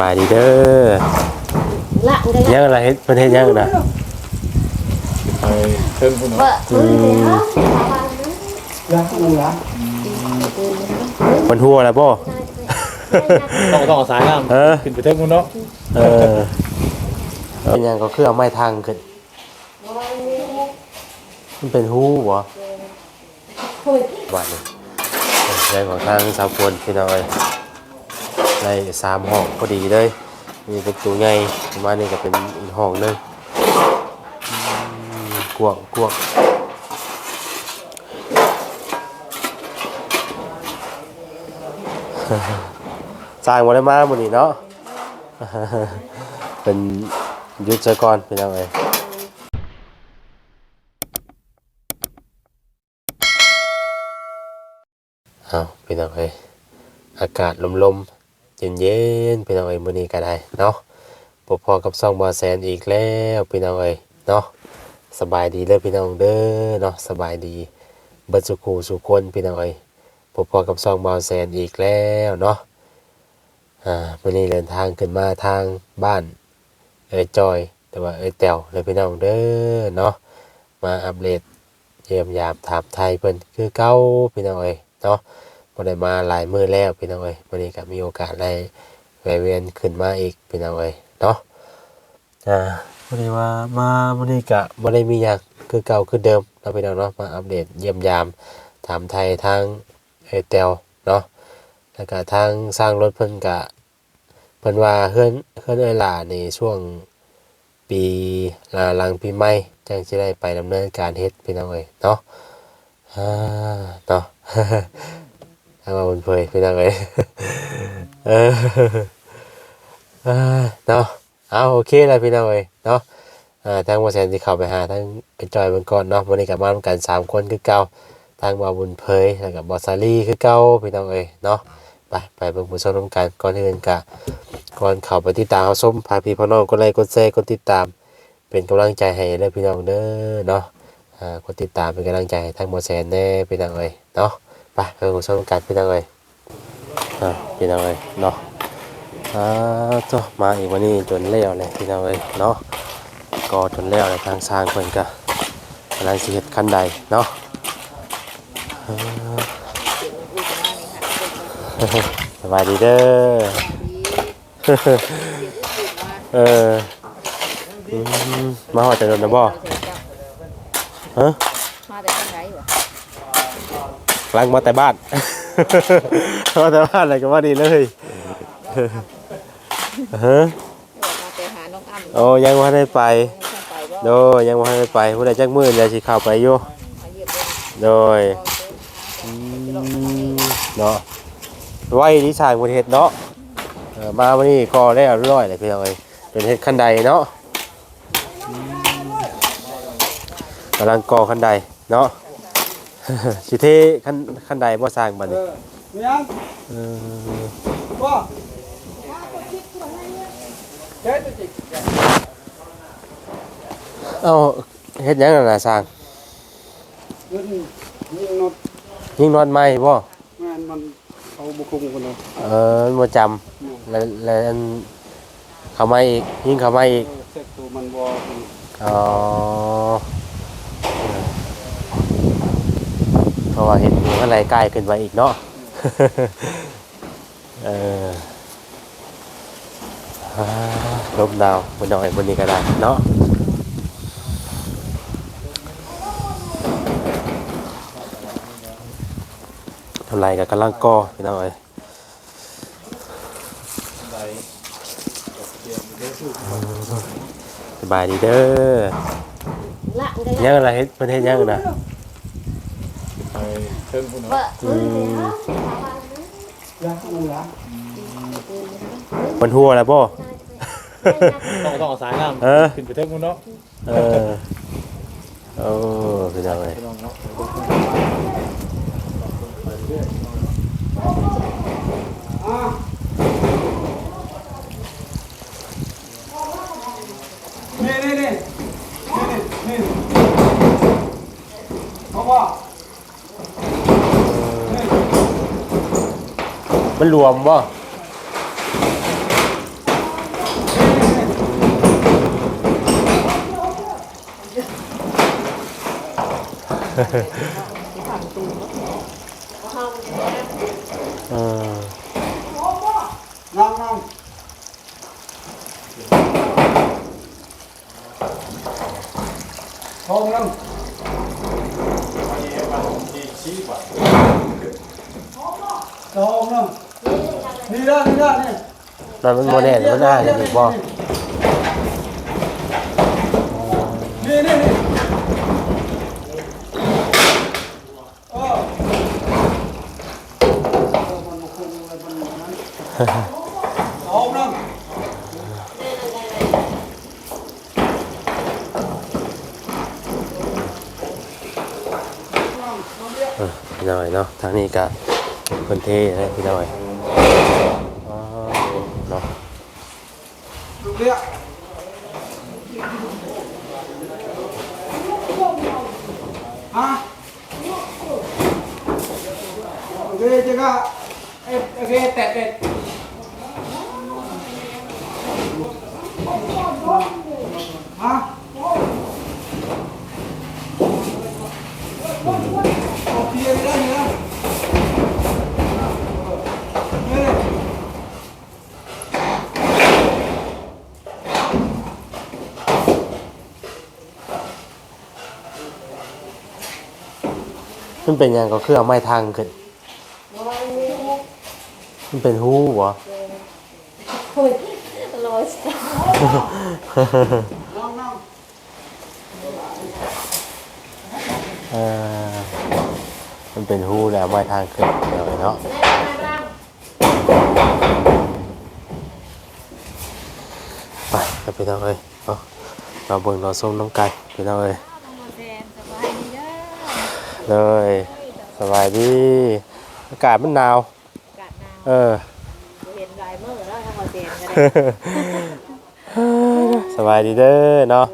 บายดีเด้อละกันยังอะไรเฮ็ดเพิ่นเฮ็ดยังนะไปเพิ่มคุณเนาะ vợ tôi thì đó รักมันรักมันหัวแล้วบ่ต้องต้องเอาสายน้เออำขึ้นไปเทิงคุณเนาะเออเป็นยังก็คือเอาไม้ทางขึ้นมันเป็นหูบ่ thôi บ้านนี้ใช้ของทางสาวควรพี่น้อย ในสามห้องพอดีเลยมีประตูใหญ่ประมาณนี้ก็เป็นอีกห้องหนึงกว้างกว้างสร้างมาได้มาหมดนี่เนาะเป็นยุทธกรเป็นยังไงเอาเป็นยังไงอากาศลมๆ เย็นๆเป็นยังไงมื้อนี้ก็ได้เนาะพบพอกับซ่องบอแซนอีกแล้วเป็นยังไงเนาะสบายดีเลยพี่น้องเด้อเนาะสบายดีเบิดสุขูสุขคนพี่น้องเอ้ยพบพอกับซ่องบอแซนอีกแล้วเนาะอ่าวันนี้เดินทางขึ้นมาทางบ้านเอ้ยจอยแต่ว่าเอ้ยแตวเลยพี่น้องเด้อเนาะมาอัปเดตเยี่ยมยามถามไทยเพิ่นคือเก้าพี่น้องเอ้ยเนาะ บ่ได้มาหลายมื้อแล้วพี่น้องเอ้ยวันนี้ก็มีโอกาสได้แวะเวียนขึ้นมาอีกพี่น้องเอ้ยเนาะอ่าวันนี้ว่ามาวันนี้ก็บ่ได้มีหยังคือเก่าคือเดิมเราะพี่น้องเนาะมาอัปเดตเยี่ยมยามถามไทยทางเอ้ยแตวเนาะแล้วก็ทางสร้างรถเพิ่นก็เพิ่นว่าเฮือนเฮือนเอ้ยหล่าในช่วงปีหลังหลังปีใหม่จังสิได้ไปดำเนินการเฮ็ดพี่น้องเอ้ยเนาะอ่าเนาะางว่าบนเพยพี่น้องเอ้ยเออเนาะเอาโอเคแล้วพี่น้องเอ้ยเนาะอ่าทางบ่แซนสิเข้าไปหาทางไอจอยเบิ่งก่อนเนาะวันนี้ก็มาร่วมกันสามคนคือเก่าทางบาบุญเพยแล้วกับบอสซารี่คือเก้าพี่น้องเอ้ยเนาะไปไปเบิ่งผู้ชมร่วมกันก่อนอื่นกะก่อนเข้าไปติดตามเขาส้มพาพี่พ่อน้องกดไลค์กดแชร์กดติดตาม เป็นกำลังใจให้เด้อพี่น้องเด้อเนาะอ่ากดติดตามเป็นกำลังใจให้ทางบอแซนแน่พี่น้องเอ้ยเนาะ ไปเบิ่งผู้ชมกันพี่น้องเอ้ยอ่าพี่น้องเอ้ยเนาะอ่าจ้ะมาอีกวันนี้จนแล้วเลยพี่น้องเอ้ยเนาะก็จนแล้วเลยทางสร้างเพิ่นก็กำลังสิเฮ็ดคันใดเนาะสบายดีเด้อเออมมาหอดจะโดนนะบ่ฮะ ล้างมาแต่บ้าน มาแต่บ้านอะไรก็ว่าดีเลยฮะ mà để hà nông ăn โอ้ยังว่าได้ไป không phải đó โดยยังว่าได้ไปผู้ใดจักมือเดี๋ยวสิเข้าไปอยู่ phải nhiều bên โดยอืมเนาะไว้ที่สร้างประเทศเนาะเออมาวันนี้ก็ได้เรียบร้อยเลยพี่น้องเอ้ยเป็นเฮ็ดขั้นใดเนาะอืมกำลังก่อขั้นใดเนาะ สิเทขั้นขั้นใดบ่สร้างบัดนี้ยังเออว่าเฮ็ดจิเอ้าเฮ็ดหยังนั่นน่ะสร้างยืนยิงนดยิงนอนไม้บ่แม่นมันเอาบุคุงกันเลยเออมันบ่จำแล้วแล้วอันเข้ามาอีกยิงเข้ามาอีกเสร็จตัวมันบ่อ๋อเพ ราะว่าเห็นอยู่ข้างในใกล้ขึ้นมาอีกเนาะเอออ่าลมดาวบนดอยบนนี้ก็ได้เนาะทำไรกับกำลังก่อพี่น้องเอ้ยสบายดีเด้อ lạ cái ยังอะไรเฮ็ดเพิ่นเฮ็ดยังนะไป เทิงคุณเนาะ vợ tôi thì đó รักมันรักมันหัวแล้วบ่ต้องต้องเอาสายน้เออำขึ้นไปเทิงคุณเนาะเออโอ้พี่น้องเอ้ยพี่น้องเนาะนี่นี่นี่นี่ มันรวมบ่เออน้องน้องทองน้ำทองน้ำ นี่ละนี่ละนี่นั่นมันโมเดลมันน่าจะถูกบ่นี่นี่นี่เออมันมาคุมอะไรมันนั้นทองน้ำพี่น้อยเนาะทางนี้ก็เพิ่นเทนะพี่น้อย 아. 여기 제가 여기 때때 아. มันเป็นหยังก็คือเอาไม้ทางขึ้นมันเป็นหูบ่โอ้ยลอยสตาร์น้องน้องเออมันเป็นหูแล้วไม้ทางขึ้นพี่น้อยเนาะไปครับพี่น้องเอ้ยเอาเราเบิ่งเราส้มน้ำไก่พี่น้องเอ้ย เลยสบายดีอากาศมันหนาวกาดนาวเออเห็นลายมือแล้วทำมาเตียนกันเลยสบายดีเด้อเนาะ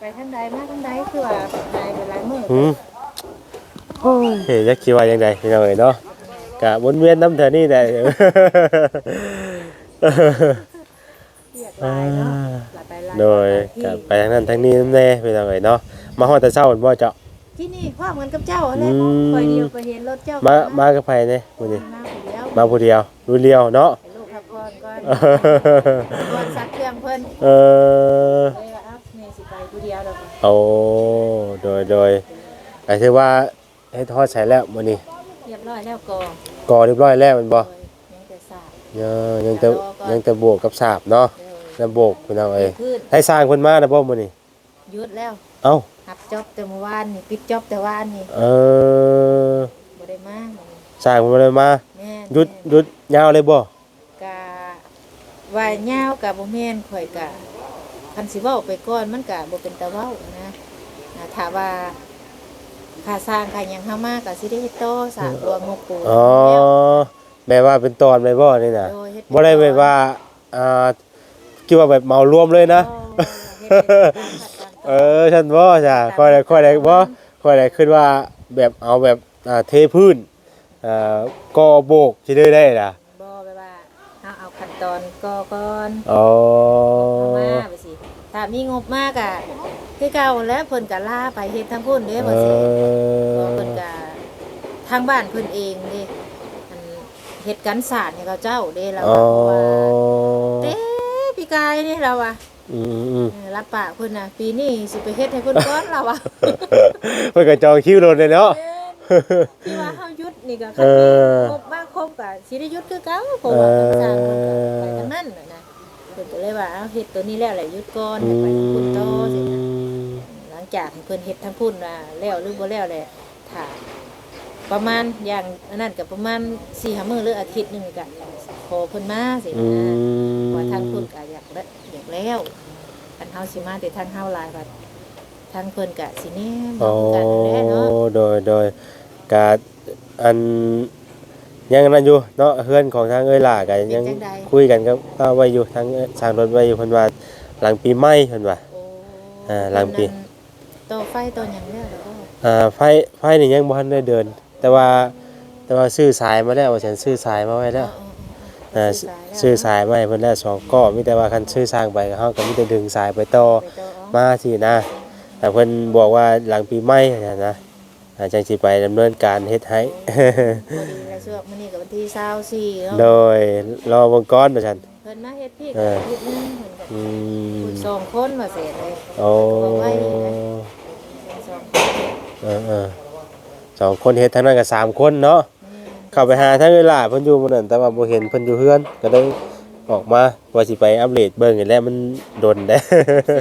ไปทางใดมาทางใดคือว่าลายเป็นลายมือหืมโอ้ยเฮ้ยจะคิดว่ายังไงพี่น้องเอ๋ยเนาะกะวนเวียนน้ำเถอะนี่แหละเรียกลายเนาะลายไปลายโดยกะไปทางนั้นทางนี้นั่นแน่พี่น้องเอ๋ยเนาะมาฮอดแต่เช้าบ่เจ้า ที่นี่ความเหมือนกับเจ้าอะไรอืม คอยเดียวไปเห็นรถเจ้ามามามากับไผเนี่ยมื้อนี้มาผู้เดียวมาผู้เดียวรู้เดียวเนาะ ให้ลูกพักผ่อนก่อนก่อนซักเครื่องเพิ่นเออเลยว่าเอ้าแม่สิไปผู้เดียวดอกโอ้โดยโดยก็ถือว่าเฮ็ดฮอดใช้แล้วมื้อนี้เรียบร้อยแล้วกองก่อเรียบร้อยแล้วแมันบ่โดยยังแต่สาบเออยังแต่ยังแต่บวกกับสาบเนาะโดยแล้วโบกพี่น้องเอ้ยพืชให้สร้างเพิ่นมานะบ่มื้อนี้หยุดแล้วเอ้า หับจอบแต่เมื่อวานนี่ปิดจอบแต่วานนี่เออบ่ได้มาสร้างเพิ่นบ่ได้มาแม่นหยุดหยุดยาวเลยบ่กะว่าเหย้าวกะบ่แม่นข่อยกะคันสิเว้าไปก่อนมันกะบ่เป็นตาเว้านะอ่าถ้าว่าค่าสร้างค่าหยังเฮามาก็สิได้เฮ็ดต่อสร้างตัวงบปูนอ๋อแล้วแม่ว่าเป็นตอนเลยบ่นี่น่ะโดยเฮ็ดบ่ได้แบบว่าอ่าคิดว่าแบบเหมารวมเลยนะ เฮ็ดเป็นตามขั้นตอน เออฉันบ่จ้ะค่อยได้ค่อยได้บ่ค่อยได้คิดว่าแบบเอาแบบอ่าเทพื้นอ่าก่อโบกสิได้ได้ล่ะบ่แบบว่าเฮาเอาขั้นตอนก่อก่อนอ๋อเอามาไปสิถ้ามีงบมากอะคือเก่าแล้วเพิ่นก็ลาไปเฮ็ดทั้งพุ่นเด้เอบ่สิอก็เพิ่นก็ทางบ้านเพิ่นเองเด้อันเฮ็ดกันศาสตร์ให้เขาเจ้าเด้เราอ๋อว่าเด้พี่กายนี่เราอะ อืมอืมเออรับปากเพิ่นน่ะปีนี้สิไปเฮ็ดให้เพิ่นก่อนเราอะเพิ่นก็จองคิวรถเลยเนาะที่ว่าเฮาหยุดนี่ก็เออครบบ้างครบก็สิได้หยุดคือเก่าเพราะว่าทางศาสตร์เพิ่นก็ไปทางนั้นน่ะนะเพิ่นก็เลยว่าเอาเฮ็ดตัวนี้แล้วแหละหยุดก่อนอืให้ไปทางพุ่นต่อสินะ มหลังจากให้เพิ่นเฮ็ดทั้งพุ่นว่าแล้วหรือบ่แล้วแหละถ้าประมาณอย่างอันนั้นก็ประมาณ4-5มื้อหรืออาทิตย์หนึงก็ขอเพิ่นมาสิอืนะมว่าทาง แล้วอันเฮาสิมาแต่ทางเฮาหลายบัดทางเพิ่นก็สิแน่บ่โอ้คือกันนั่นแหละเนาะโดยโดยกาอันยังนั้นอยู่เนาะเพื่อนของทางเอ้ยหล่ากันยังคุยกันกับป้าไว้อยู่ทางเอ้ยสร้างรถไว้อยู่เพิ่นว่าหลังปีใหม่เพิ่นว่า โอ้อ่าหลังปีเพิ่นนั้นต่อไฟต่อหยังแล้วแล้วก็อ่าไฟไฟนี่ยังบ่ทันได้เดิน แต่ว่าแต่ว่าซื้อสายมาแล้วว่าฉันซื้อสายมาไว้แล้วอ๋อ อ่าๆๆซื้อสายมาให้เพิ่นแล้วสองก้อมีแต่ว่าคันซื้อสร้างไปก็เฮาก็มีแต่ดึงสายไปต่อไปต่ออ๋อมาสินะ แต่เพิ่นบอกว่าหลังปีใหม่นะนะโอาจังสิไปดำเนินการเฮ็ดให้ พอดีแล้วช่วงมื้อนี้ก็วันที่24เนาะโดยรอวงกรว่าซั่นเพิ่นมาเฮ็ดพี่เอก็อเฮ็ดนึงเพิ่นก็อืมคุณสองคนว่าเสร็จเลยโอ้สองคนเออเออสองคนเฮ็ดทั้งนั้นก็สามคนเนาะ เข้าไปหาทั้งเวลาเพิ่นอยู่มื้อนั้นแต่ว่าบ่เห็นเพิ่นอยู่เฮือนก็เลยออกมาว่าสิไปอัปเดตเบิ่งนี่แหละมันดนได้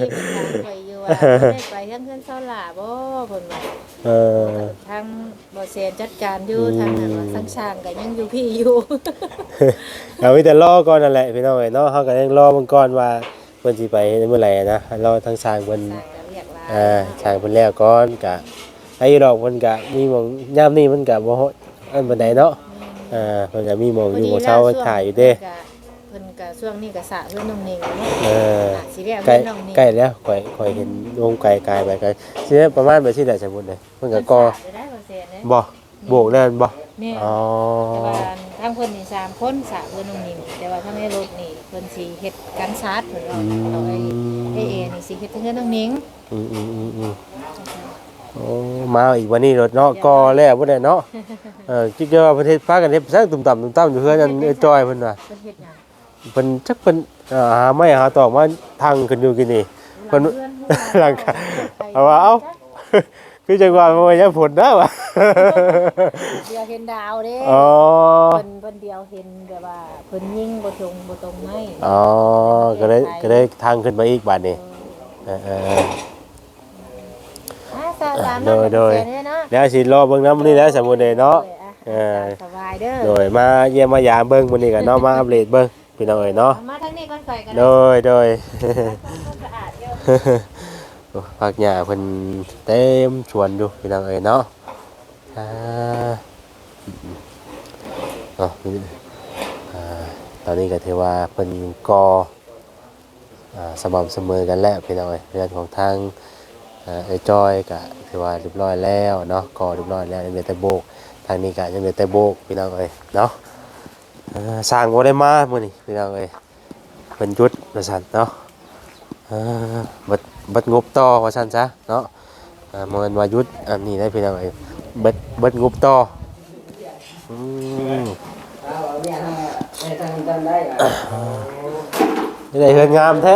ที่เพิ่นถามไปอยู่ว่าเพิ่นได้ไปเฮือนเพิ่นเซาหลาบ่เพิ่นว่าเออ ทางบ่เซนจัดการอยู่อืม ทางนั้นว่าสังช่างก็ยังอยู่พี่อยู่ เอาไว้แต่รอก่อนนั่นแหละพี่น้องเอ้ยเนาะเฮาก็ยังรอเบิ่งก่อนว่าเพิ่นสิไปเมื่อไหร่นะรอทางสร้างเพิ่น สร้างก็เรียกว่าอ่าสร้างเพิ่นแล้วก่อนก็ให้ดอกเพิ่นก็มีหม่องยามนี้มันก็บ่ฮอด อันปานใดเนาะอ่าเพิ่นก็มีหม่องอยู่หม่องเช้าถ่ายอยู่เด้เพิ่นก็ช่วงนี้ก็สระเพื่อนน้องนิงเนาะเอออะสิเรียกใกล้เพื่อนน้องนิงใกล้แล้วข่อยข่อยเห็นวงไกลไกลไปไกลสิได้ประมาณแบบที่ได้สมมุติเลยเพิ่นก็ก่อเพิ่นสระได้บ่เซนเด้บ่โบกแล้วบ่แม่อ๋อแต่ว่าทางเพิ่นนี่สามคนสระเพื่อนน้องนิงแต่ว่าทางในรถนี่เพิ่นสิเฮ็ดกันชาร์จเพิ่นว่าเอาไอ้ไอ้เอนี่สิเฮ็ดเพื่อนน้องนิงอืมอืมอืมอืม โอ้มาอีกวันนี้รถเนาะก่อแล้วบ่ได้เนาะเออคิดว่าประเทศพากันเฮ็ดซักตุ่มต่ำตุ่มต่ำอยู่เฮือนนั่นไอ้จอยเพิ่นว่าเพิ่นเฮ็ดหยังเพิ่นจักเพิ่นเอ่อหาไม้หาตอกมาทางขึ้นอยู่กินนี่เพิ่นหลังคาเอาว่าเอ้าคือจังว่าบ่ยังผลนะว่ะเดียวเห็นดาวเด้อ๋อเพิ่นเพิ่นเดียวเห็นแบบว่าเพิ่นยิงบ่ตรงบ่ตรงไม้อ๋อก็เลยก็เลยทางขึ้นมาอีกบาดนี้เออ เอออ่าสาสามโดยโดยเนาะเนาะแล้วสิรอเบิ่งน้ำมื้อนี้แล้วสมมุติเลยเนาะเออสบายเด้อโดยมาเยี่ยมมายามเบิ่งมื้อนี้ก็เนาะมาอัปเดตเบิ่งพี่น้องเอ้ยเนาะมาทางนี้ก่อนข่อยกันโดยโดยสะอาดเด้อผักหญ้าเพิ่นเต็มสวนอยู่พี่น้องเอ้ยเนาะอ่าเนาะนี่อ่าตอนนี้ก็ถือว่าเพิ่นก่ออ่าสม่ำเสมอกันแล้วพี่น้องเอ้ยเรื่องของทางอ่า ไอ้จอยก็ถือว่าเรียบร้อยแล้วเนาะก่อเรียบร้อยแล้วยังเหลือแต่โบก ทางนี้ก็ยังเหลือแต่โบกพี่น้องเอ้ยเนาะสร้างบ่ได้มามื้อนี้พี่น้องเอ้ยเพิ่นหยุดว่าซั่นเนาะบัดบัดงบต่อว่าซั่นซะเนาะอ่าบ่แม่นวายุดอันนี้ได้พี่น้องเอ้ยเบิดเบิดงบต่ออืมนี่ได้เฮือนงามแท้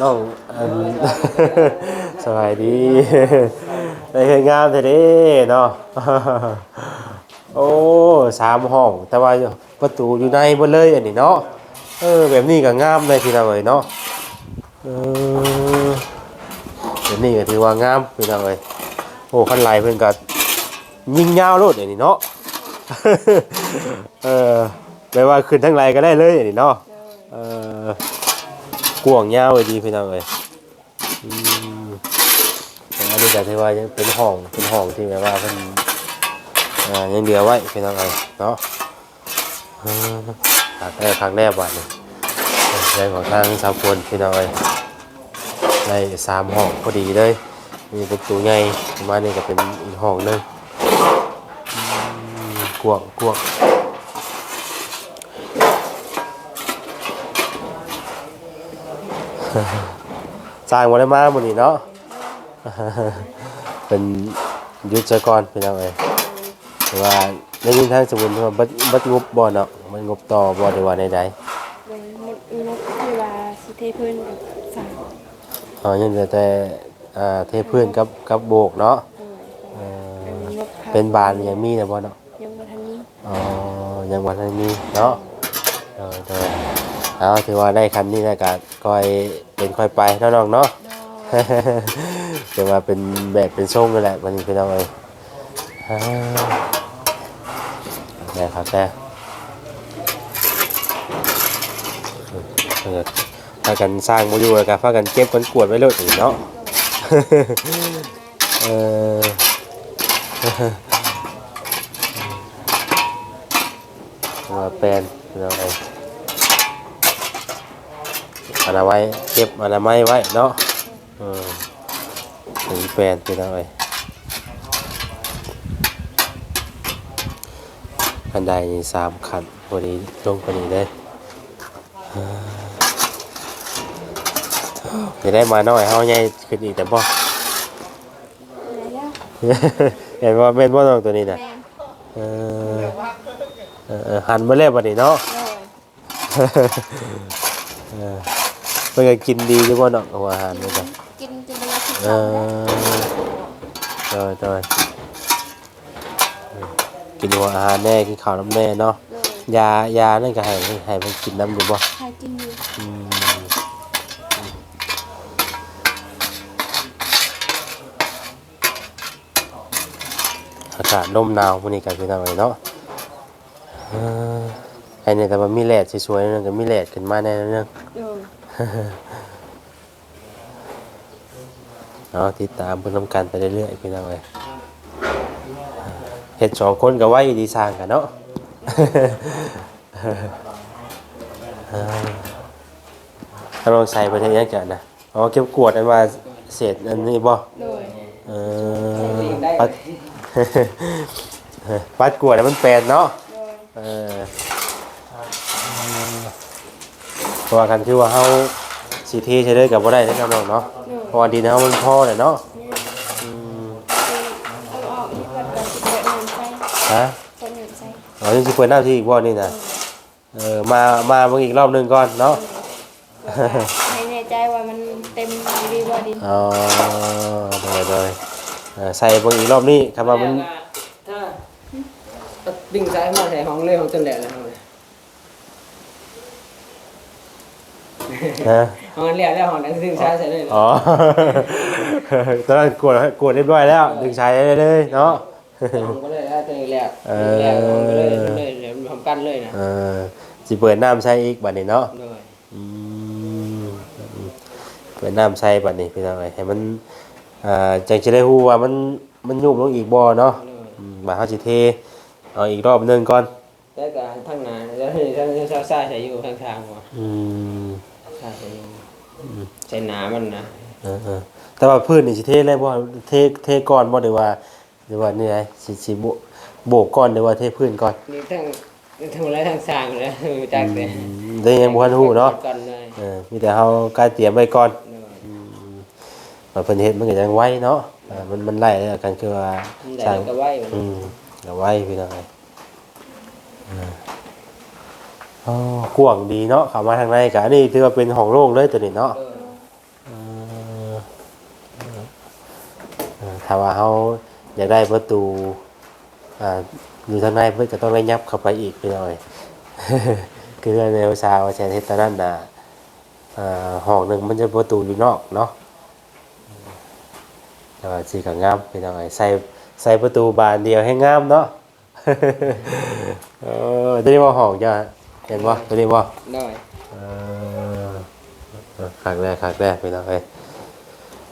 น้องอัน สบายดีได้เฮือนงามแท้เด้เนาะโอ้สามห้อง แต่ว่าประตูอยู่ในหมดเลยอันนี้เนาะเออแบบนี้ก็งามเลยพี่น้องเอ้ยเนาะเออแบบนี้ก็ถือว่างามพี่น้องเอ้ยโอ้คันไหลเพิ่นก็ยิงยาวโลดอันนี้เนาะเออแปลว่าขึ้นทั้งไหลก็ได้เลยอันนี้เนาะเออกวางยาวเลยดีพี่น้องเลย อืมแต่อันนี้ก็ถือว่ายังเป็นห้องเป็นห้องที่แบบว่าเพิ่นอ่ายังเดียวไว้พี่น้องเลยเนาะเออครั้งแรกครั้งแรกวันนี้ได้ของทางสาวพลพี่น้องเลยได้สามห้องพอดีเลยมีประตูใหญ่มานี้ก็เป็นอีกห้องหนึงกวงกวางสร้างบ่ได้มาหมดนี่เนาะ เป็นยุทธกรเป็นเอาไงแต่ว่าในยินทางสมุนว่าบัดบัดงบบ่เนาะมันงบต่อบ่ได้ว่าใดเลยงดงดเวลาสิเทเพิ่นกับสามๆอ๋อยังเหลือแต่อ่าเทพื้นกับกับโบกเนาะเอองดค่ะเป็นบานยังมีนะบ่เนาะ ยังบ่ทันนี้อ๋อยังบ่ทันมีเนาะเออเออเอาถือว่าได้คันนี้แล้วก็ค่อยเป็นค่อยไปเนาะน้องเนาะ จะมาเป็นแบบเป็นทรงนั่นแหละวันนี้พี่น้องเอ้ยอ่ครับแต่เออถ้ากันสร้างโมยูแล้วกันพากันเก็บกันกวดไว้เลยเนาะเออมาแปลนพี่น้องเอ้ยอาไว้เก็บอนามัยไว้เนาะ ถึงแฟนไปแล้วไอ้คันใดนี่สามคันพอดีลงพอดีเลยเออจะได้มาหน่อยเฮาใหญ่ขึ้นอีกแต่บ่แล้วจะเห็นว่าแม่นบ่น้องตัวนี้น่ะแม่นเออเออเออหันมาแล้วบัดนี้เนาะโดยเออเพิ่นก็กินดีอยู่บ่เนาะเอาอาหารนี่จ้ะกินจน เวลาคิดเอข้าวแล้วอโดยโดยกินหัวอาหารแน่กินข้าวน้ำแน่เนาะโดยยายานั่นก็ให้ให้มันกินน้ำอยู่บ่ใครกินอยู่อืมอากาศลมหนาวมื้อนี้ก็คือทางไหนเนาะเออไอ้นี่แต่ว่ามีแดดสวยๆนั่นก็มีแดดขึ้นมาแน่นอนโดยเนาะติดตามเพิ่นนำกันไปเรื่อยๆพี่น้องเอ้ยเฮ็ดสองคนก็ไว้ดีสร้างกันเนาะถ้าลองใส่ไปได้ยังกันนะอ๋อเก็บกวดอันว่าเศษอันนี้บ่โดยเออปัดปัดกวดให้มันแปลนเนาะโดยเออเพราะว่ากันคือว่าเฮาสิเทใช้เลยกับบ่ได้เด้อครับน้องเนาะโดยเพ ราะว่าดินเฮามันพอแหละเนาะอืมเอาออกอีกวันก็สิเปิดน้ำใส่ฮะเปิดน้ำใส่อ๋อนี่สิเปิดหน้าที่อีกบ่นี่น่ะเออมามาเบิ่งอีกรอบหนึงก่อนเนาะให้แน่ใจว่ามันเต็มดีบ่ดินอ๋อโดยโดยเออใส่เบิ่งอีกรอบนี้คำว่ามัน ถ้าดิ่งซ้ายมาใส่ห้องเลยห้องจนแหลกเลยห้องเลย ฮะห้องนั้นแหลกแล้วห้องนั้นดิ่งซ้ายใส่เลยอ๋อตอนนั้นกดกดเรียบร้อยแล้ว ดึงใช้ได้เลยเนาะห้องก็เลยถ้าตัวนี้แหลกเออแหลกห้องก็เลยเลยเดี๋ยวมันทำกันเลยนะเออสิเปิดน้ำใช้อีกบัดนี้เนาะโดยอืมเปิดน้ำใช้บัดนี้พี่น้องเอ้ยให้มันอ่าจังจะได้ฮู้ว่ามันมันยุบลงอีกบ่เนาะโดยอืมมาเฮาสิเทเอาอีกรอบหนึงก่อนแล้วก็ทางหน้าแล้วที่ทางซ้ายซ้ายใส่อยู่ทางทางว่ะอืม ซ้ายใส่อยู่ใส่หนามันนะเออเออแต่ว่าพื้นนี่สิเทเลยบ่เทเทก่อนบ่หรือว่าหรือว่านี่ไงสิสิโบโบกก่อนหรือว่าเทพื้นก่อนนี่ทางทางไรทางสร้างเลยจากเลยได้ยังบ่ทันฮู้เนาะก่อนเลยเออมีแต่เฮาการเตรียมไว้ก่อนโดยว่าเพิ่นเฮ็ดมันก็ยังไวเนาะเออมันมันไล่แล้วกันคือว่าได้สร้างก็ไว้อืมก็ไวพี่น้องเอ้ยเอ๋อกว้างดีเนาะเข้ามาทางในก็อันนี้ถือว่าเป็นห้องโล่งเลยตัวนี้เนาะถ้าว่าเฮาอยากได้ประตูอ่าอยู่ทางในเพิ่นก็ต้องได้ยับเข้าไปอีกพี่น้อย คือในภาษาว่าแชร์เฮ็ดตอนนั้นน่ะห้องหนึ่งมันจะประตูอยู่นอกเนาะแต่ว่าสีก็งามพี่น้องไอ้ใส่ใส่ประตูบานเดียวให้งามเนาะ เออตัวนี้ว่าห้องจะ เห็นว่าตัวนี้ว่าโดยเออขากแรกขากแรกพี่น้องไอ้ย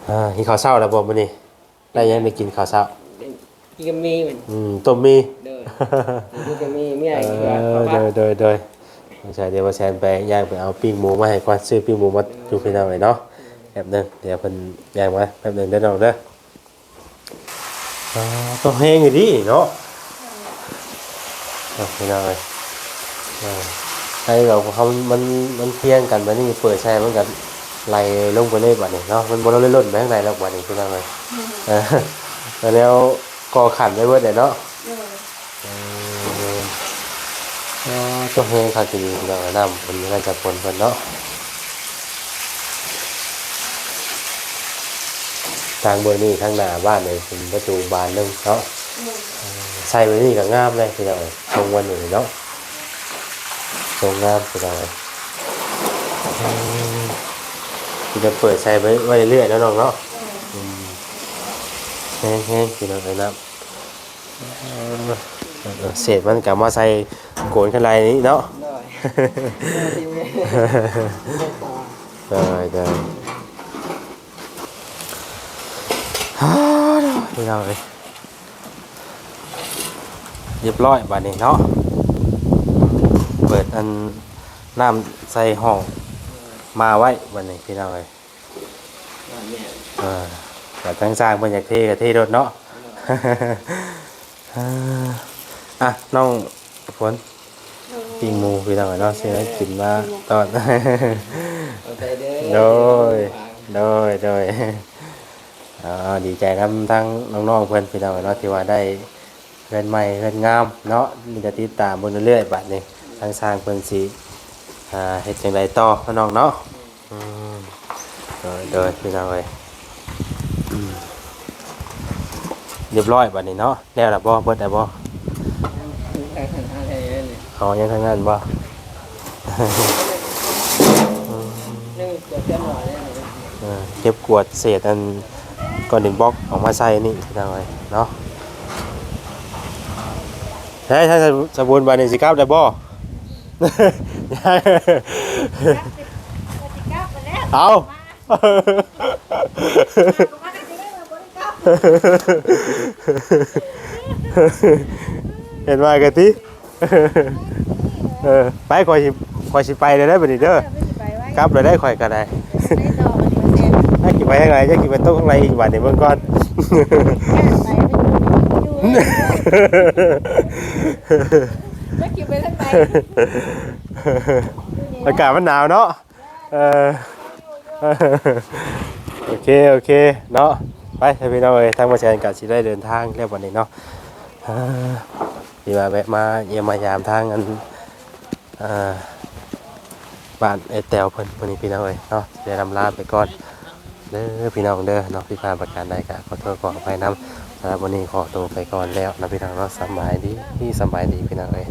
อ่ากินข้าวเช้าแล้วบ่มื้อนี้ได้ยังได้กินข้าวเช้ากินก็มีเหมือนอืมต้มมีโดยกินก็มีมีอะไรเอกินก็อโดยโดยโดยใช่เดี๋ยวว่าแซนไปย่างไปเอาปิ้งหมูมาให้ก่อนซื้อปิ้งหมูมาดูพี่น้องไว้เนาะแป๊บหนึงเดี๋ยวเพิ่นย่างมาแป๊บหนึงเด้อน้องเด้ออ่าต้องแห้งอยู่ดิเนาะเอาไม่ได้เลย เออไอ้เราเขามันมันเพียงกันมานี่เปิดใช่มันกันไล่ลงไปเลยบัดนี้เนาะมันบอลเล่นๆไปข้างในแล้วบัดนี้พี่น้องเลยเออแล้วกอขันไว้เบิดเลยเนาะโดยเออเออตัวเพลงขาดดีพี่น้องน้ำมันน่าจะปนกันเนาะทางเบอร์นี่ทางหน้าบ้านเลยเป็นประตูบานหนึงเนาะใส่ไว้นี่ก็งามเลยพี่น้องเอ้ยชงวันนี้เนาะ ชงงามพี่น้องเอ้ยอืมที่จะเปิดใส่ไว้ไว้เรื่อยๆแล้วน้องเนาะแห้งๆพี่น้องเอ้ยนะเออเออเศษมันกลับมาใส่โกนข้างในนี้เนาะได้ได้ได้ฮ่าพี่น้องเอ้ยเรียบร้อยบัดนี้เนาะ นน้ำใส่ห้องมาไว้วันนี้พี่น้องเลยเออแต่ทั้งสร้างเป็นอยากเท่กับเทรถเนาะอะน้องฝนปิ้งมูพี่น้องเนาะเสียกินมาตอนเอาโดยโดยโดยดีใจนํทั้งน้องๆเพื่อนพี่น้องเนาะที่ว่าได้เพื่อนใหม่เพื่อนงามเนาะมีแต่ติดตามบิ่งเรื่อยๆบัดนี้ ทางสร้างเพิ่นสิอ่าเฮ็ดจังไดต่อพี่น้องเนาะอืมเดินเดินพี่น้องเอ้ยอืมเรียบร้อยบัดนี้เนาะแล้วล่ะบ่เบิดได้บ่แต่หันหาอะไรนี่เอายังทางนั้นบ่นึ่งเกิดเจ้าหน่อยเนี่ยเออเก็บกวาดเศษอันก่อนหนึ่งบล็อกออกมาใส่นี่พี่น้องเอ้ยเนาะใช่ถ้าสบูนบานี่สิกลับได้บ่ เอาเห็นว่ากันติเออไปคอยสิคอยสิไปเลยได้บัดนี้เด้อกลับเลยได้คอยก็ได้ได้ต่อวันนี้มาแซมถ้ากินไปข้างในจะกินไปโต๊ะข้างในอีกวันนึ่งเบื้องก่อนไปไม่ อากาศมันหนาวเนาะเออโอเค โอเค เนาะไปพี่น้องเอ้ยทางมาแชร์กันสิได้เดินทางเรียบวันนี้เนาะอ่าดีมาแวะมาเยี่ยมมายามทางอันบ้านไอ้แตวเพิ่นวันนี้พี่น้องเอ้ยเนาะเดี๋ยวลำลาไปก่อนเด้อพี่น้องเด้อเนาะพี่พาประการใดก็ขอโทษขออภัยนำสำหรับวันนี้ขอตัวไปก่อนแล้วนะพี่น้องเนาะสบายดีพี่สบายดีพี่น้องเอ้ย